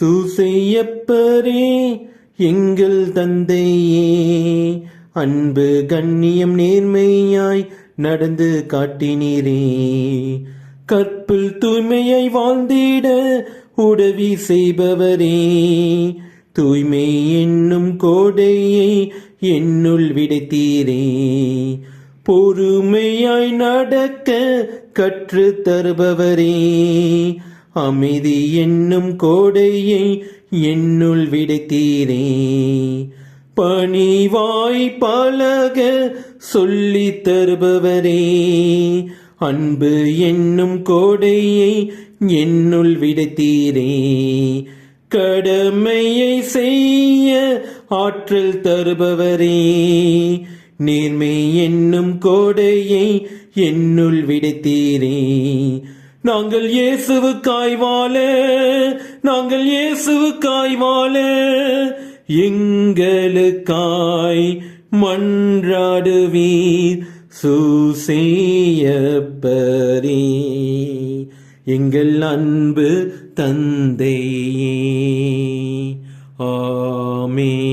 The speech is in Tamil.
சூசையப்பரே எங்கள் தந்தையே. அன்பு கண்ணியம் நேர்மையாய் நடந்து காட்டினீரே. கற்பில் தூய்மையை வாழ்ந்திட உதவி செய்பவரே. தூய்மை என்னும் கோடையை என்னுள் விடைத்தீரே. பொறுமையாய் நடக்க கற்று தருபவரே. அமைதி என்னும் கோடையை என்னுள் விடைத்தீரே. பணிவாய் பழக சொல்லி தருபவரே. அன்பு என்னும் கோடையை என்னுள் விடைத்தீரே. கடமையை செய்ய ஆற்றல் தருபவரே. நேர்மை என்னும் கோடையை என்னுள் விடைத்தீரே. நாங்கள் இயேசுவு வாழ நாங்கள் இயேசுவு வாழ எங்களுக்காய் மன்றாடுவீர் சூசேயப்பரே. எங்கள் அன்பு தந்தையே. ஆமே